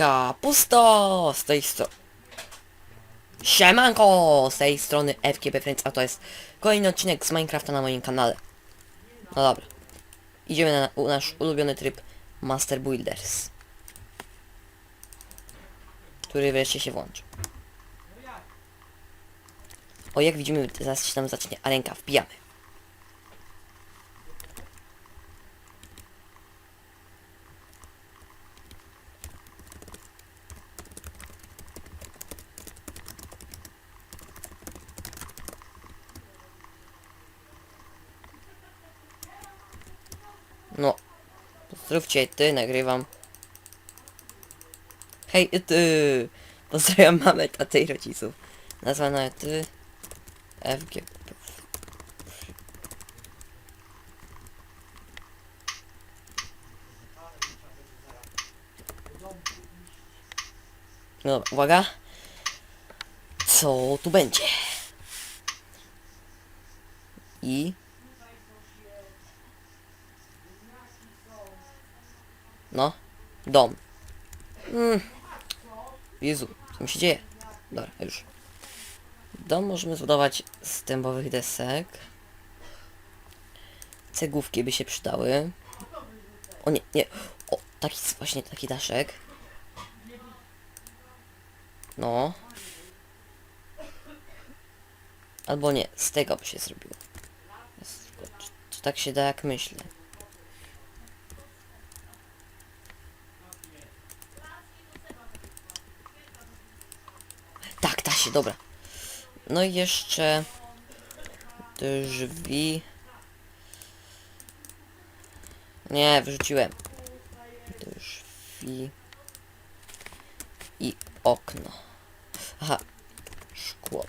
Siemka, pusto! Z tej strony... Siemanko! Z tej strony FGB Friends, a to jest kolejny odcinek z Minecrafta na moim kanale. No dobra. Idziemy na nasz ulubiony tryb Master Builders. Który wreszcie się włączy. O, jak widzimy, zaraz się tam zacznie arenka, wbijamy. No. Pozdrówcie ty, nagrywam. Hej, ty! Pozdrawiam mamę, tatę i rodziców. Nazwa na ty. FG. No uwaga. Co tu będzie? I... No, dom. Mm. Jezu, co mi się dzieje? Dobra, już. Dom możemy zbudować z dębowych desek. Cegłówki by się przydały. O nie, nie. O, taki właśnie taki daszek. No. Albo nie, z tego by się zrobiło. Czy tak się da jak myślę? Tak, da się, dobra. No i jeszcze drzwi. Nie, wyrzuciłem. Drzwi. I okno. Aha, szkło.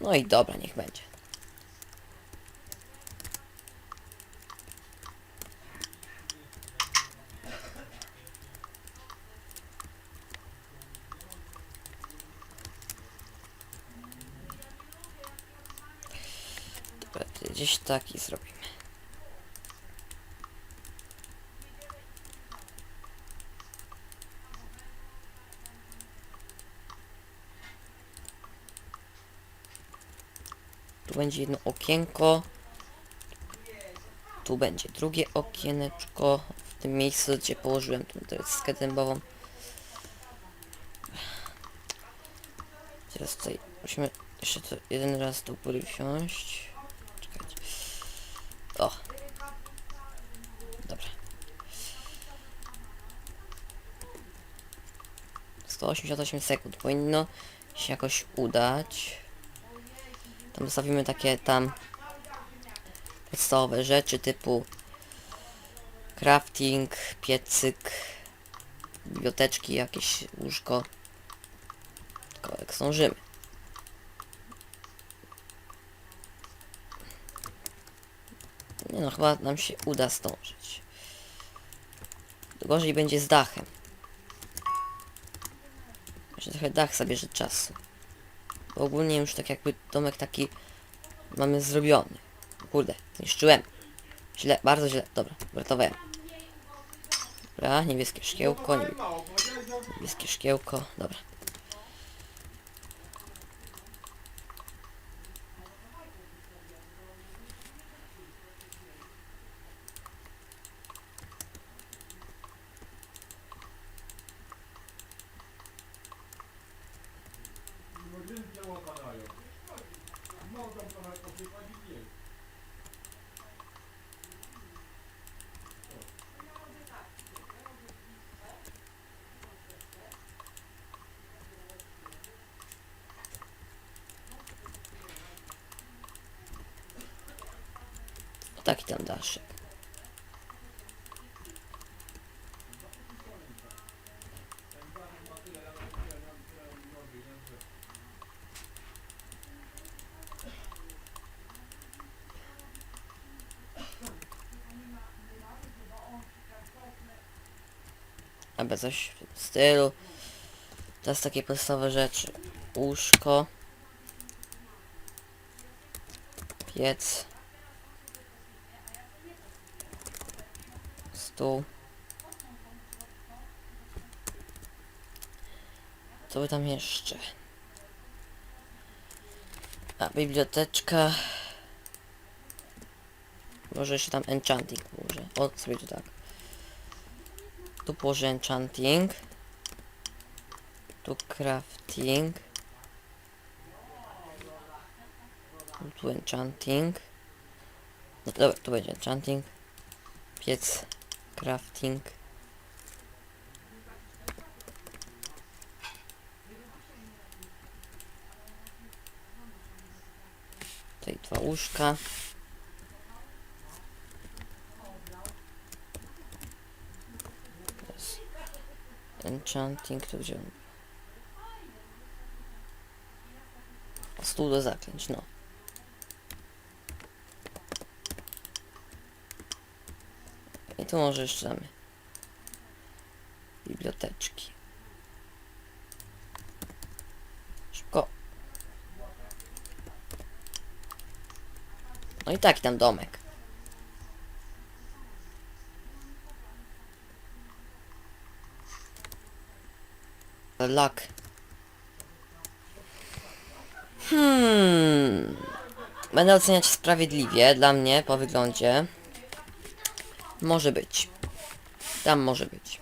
No i dobra, niech będzie. Dobra, to gdzieś taki zrobimy. Tu będzie jedno okienko. Tu będzie drugie okieneczko. W tym miejscu, gdzie położyłem tą deskę dębową. Teraz tutaj musimy jeszcze to jeden raz do góry wsiąść. Czekajcie. O. Dobra. 188 sekund. Powinno się jakoś udać. Tam zostawimy takie tam podstawowe rzeczy typu crafting, piecyk, biblioteczki, jakieś łóżko. Tylko jak zdążymy. Nie no, chyba nam się uda zdążyć. Gorzej będzie z dachem. Jeszcze trochę dach zabierze czasu. Bo ogólnie już tak jakby domek taki mamy zrobiony. Kurde, zniszczyłem. Źle, bardzo źle. Dobra, uratowałem. Dobra, niebieskie szkiełko, niebie... niebieskie szkiełko, dobra. Taki tam daszek. Albo coś w tym stylu. Teraz takie podstawowe rzeczy. Łóżko. Piec. Stół. Co by tam jeszcze? A, biblioteczka. Może jeszcze tam enchanting położę. O, sobie tu tak. Tu położę enchanting. Tu crafting. Tu enchanting. No dobra, tu będzie enchanting. Piec. Crafting. Tutaj dwa łóżka. Enchanting to gdzie on? Stół do zaklęć, no. Tu może jeszcze damy biblioteczki. Szybko. No i taki tam domek. Luck. Hmm. Będę oceniać sprawiedliwie dla mnie po wyglądzie. Może być. Tam może być.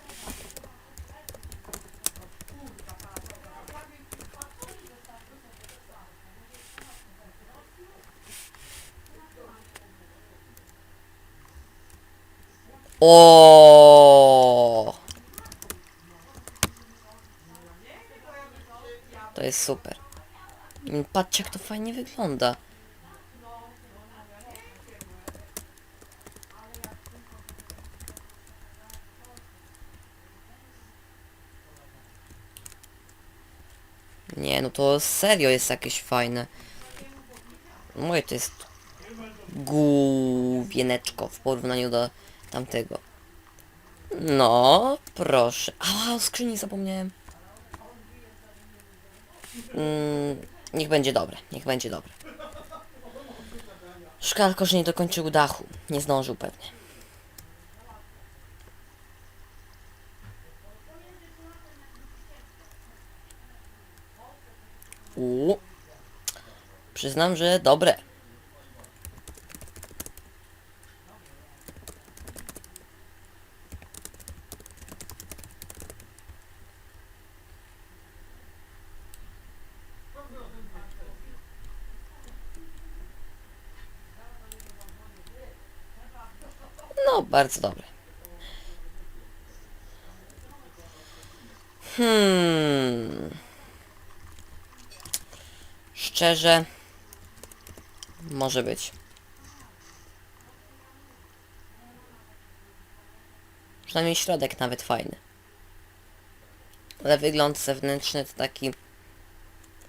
O! To jest super. Patrzcie jak to fajnie wygląda. Nie, no to serio jest jakieś fajne. Moje to jest główieneczko w porównaniu do tamtego. No, proszę. A, o skrzyni zapomniałem. Mm, niech będzie dobre, niech będzie dobre. Szkoda, że nie dokończył dachu. Nie zdążył pewnie. Przyznam, że dobre. No, bardzo dobre. Hmm. Szczerze, może być. Przynajmniej środek nawet fajny. Ale wygląd zewnętrzny to taki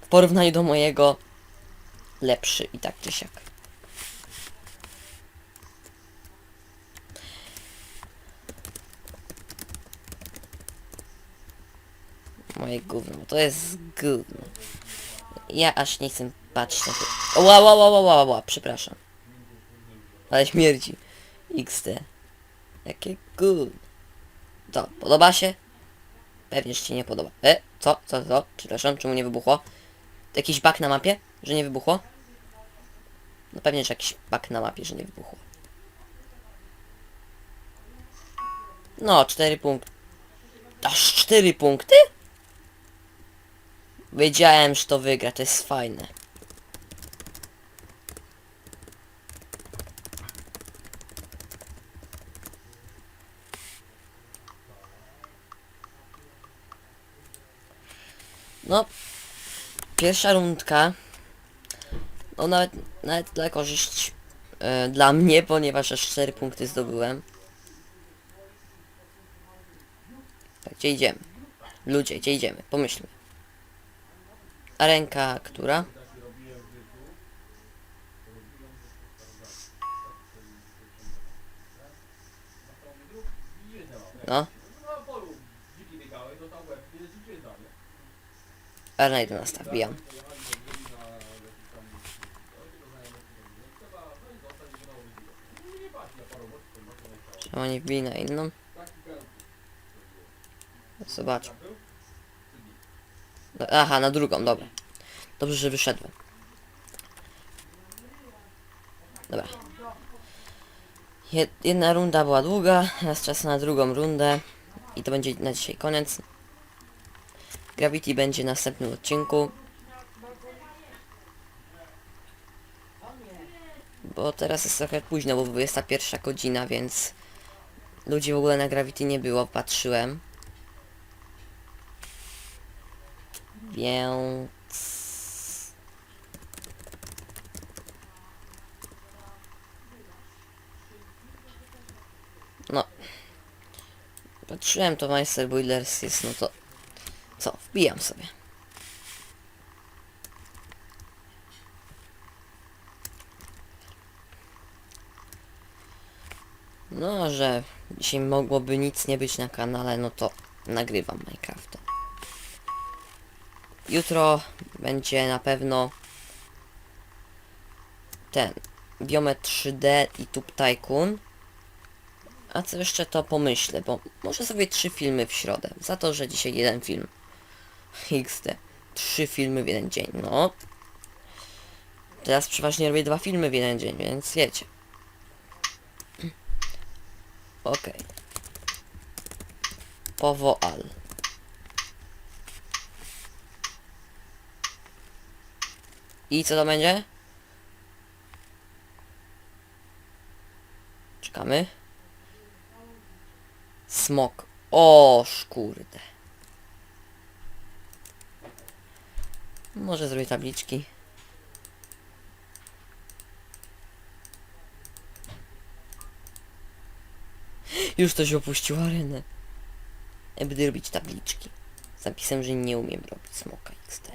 w porównaniu do mojego lepszy i tak czy siak. Moje gówno, to jest gówno. Ja aż nie chcę patrzeć na to. Ła, ła, ła, ła, ła, ła, przepraszam. Ale śmierdzi. XT. Jakie gówno. To, podoba się? Pewnie, ci nie podoba. E, co, co, co? Przepraszam, czemu nie wybuchło? Jakiś bug na mapie, że nie wybuchło? No pewnie, że jakiś bug na mapie, że nie wybuchło. No, 4 punkty. Aż 4 punkty? Wiedziałem, że to wygra, to jest fajne. No, pierwsza rundka. No nawet, nawet dla korzyść e, dla mnie, ponieważ aż 4 punkty zdobyłem. Tak, gdzie idziemy? Ludzie, gdzie idziemy? Pomyślmy. A ręka, która? No. Arna 11, wbijam. Chyba nie wbili na inną. Zobacz. No, Aha, na drugą, dobra. Dobrze, że wyszedłem. Dobra. Jed- Jedna runda była długa, teraz czas na drugą rundę. I to będzie na dzisiaj koniec. Gravity będzie w następnym odcinku. Bo teraz jest trochę późno, bo 21 godzina, więc ludzi w ogóle na Gravity nie było, patrzyłem. Więc... No. Patrzyłem, to Meister Boilers jest, no to... Co, wbijam sobie. No, że dzisiaj mogłoby nic nie być na kanale, no to nagrywam Minecrafta. Jutro będzie na pewno ten Biometr 3D i Tube Tycoon. A co jeszcze to pomyślę, bo może sobie trzy filmy w środę. Za to, że dzisiaj jeden film. XD. Trzy filmy w jeden dzień, no. Teraz przeważnie robię dwa filmy w jeden dzień, więc wiecie. Okej. Powoal. I co to będzie? Czekamy. Smok. O, kurde. Może zrobię tabliczki. Już ktoś opuścił arenę. Ja będę robić tabliczki. Z napisem, że nie umiem robić smoka XD.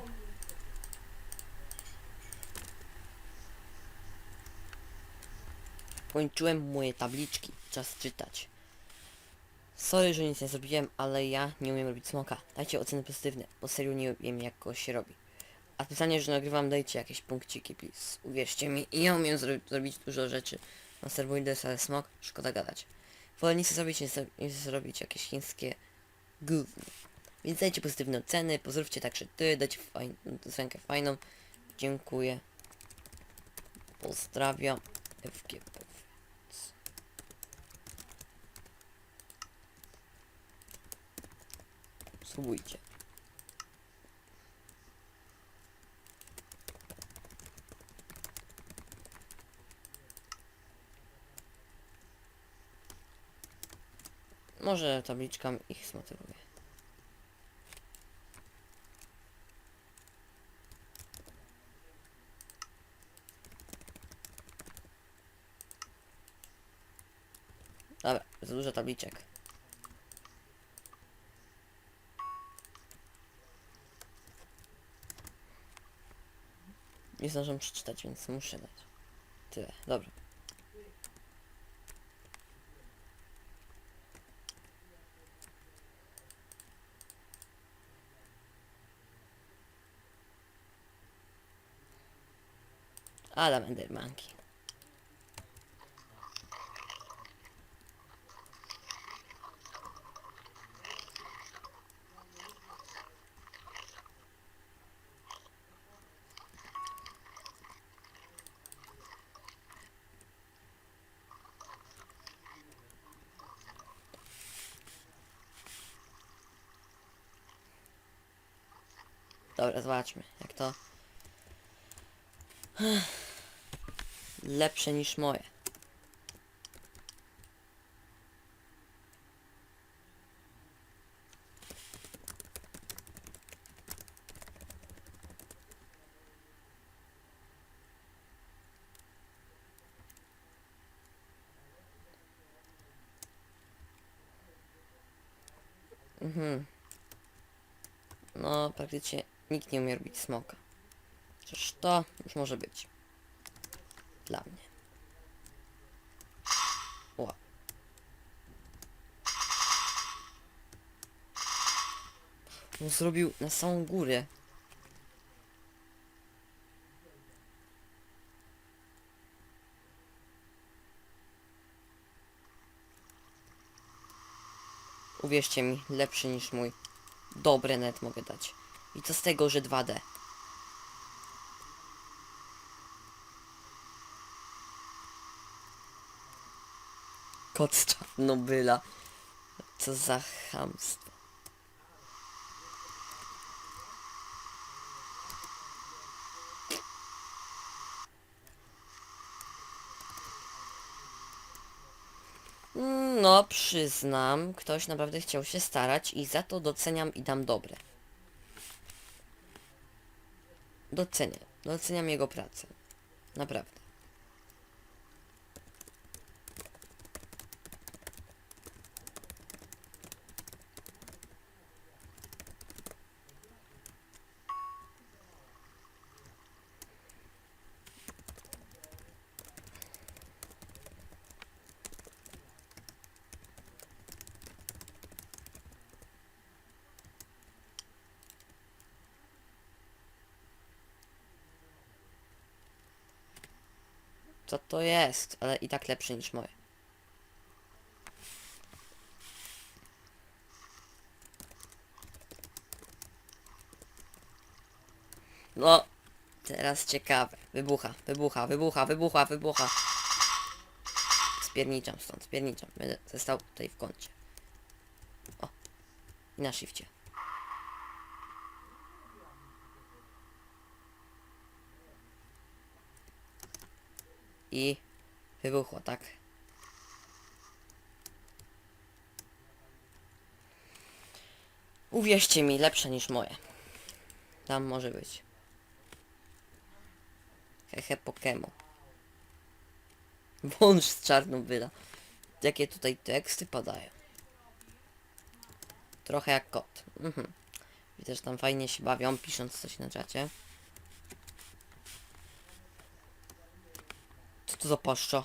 Kończyłem moje tabliczki. Czas czytać. Sorry, że nic nie zrobiłem, ale ja nie umiem robić smoka. Dajcie oceny pozytywne, bo serio nie wiem jak go się robi. A pytanie, że nagrywam, dajcie jakieś punkciki, please. Uwierzcie mi, ja umiem zro zrobić dużo rzeczy. Na serwoides, ale smok, szkoda gadać. Wolę nic zrobić, niż, niż zrobić jakieś chińskie gówno. Więc dajcie pozytywne oceny, pozdrówcie także ty, dajcie fajn, fajną. Dziękuję. Pozdrawiam. FGP. Może tabliczka ich zmotywuje. Dobra, za dużo tabliczek. Nie zdążę przeczytać, więc muszę dać. Tyle, dobra. Adam Endermanki. Dobra, zobaczmy, jak to... Lepsze niż moje. Mhm. No, praktycznie nikt nie umie robić smoka. Chociaż to już może być. Dla mnie. O. On zrobił na samą górę. Uwierzcie mi, lepszy niż mój. Dobry net mogę dać. I co z tego, że 2D? Kot z Czarnobyla. Co za chamstwo. No, przyznam, ktoś naprawdę chciał się starać i za to doceniam i dam dobre. Doceniam, doceniam jego pracę. Naprawdę. Co to jest? Ale i tak lepszy niż moje. No, teraz ciekawe. Wybucha, wybucha, wybucha, wybucha, wybucha. Spierniczam stąd, spierniczam. Będę został tutaj w kącie. O, i na shifcie. I wybuchło, tak? Uwierzcie mi, lepsze niż moje. Tam może być. Hehe Pokemo. Wąż z Czarnobyla. Jakie tutaj teksty padają. Trochę jak kot. Mhm. Widzę, że tam fajnie się bawią, pisząc coś na czacie. To za paszcza?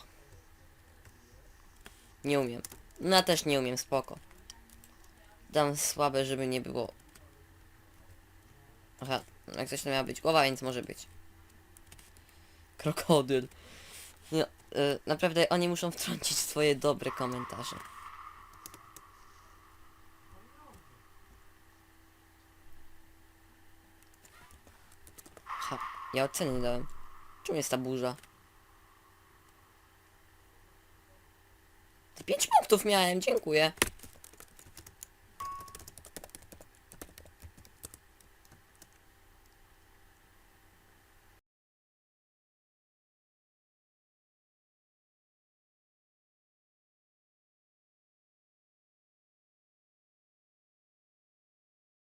Nie umiem. No ja też nie umiem, spoko. Dam słabe, żeby nie było. Aha, jak coś to miała być głowa, więc może być. Krokodyl. No, y, naprawdę oni muszą wtrącić swoje dobre komentarze. Ha, ja oceny nie dałem. Czym jest ta burza? Te 5 punktów miałem, dziękuję.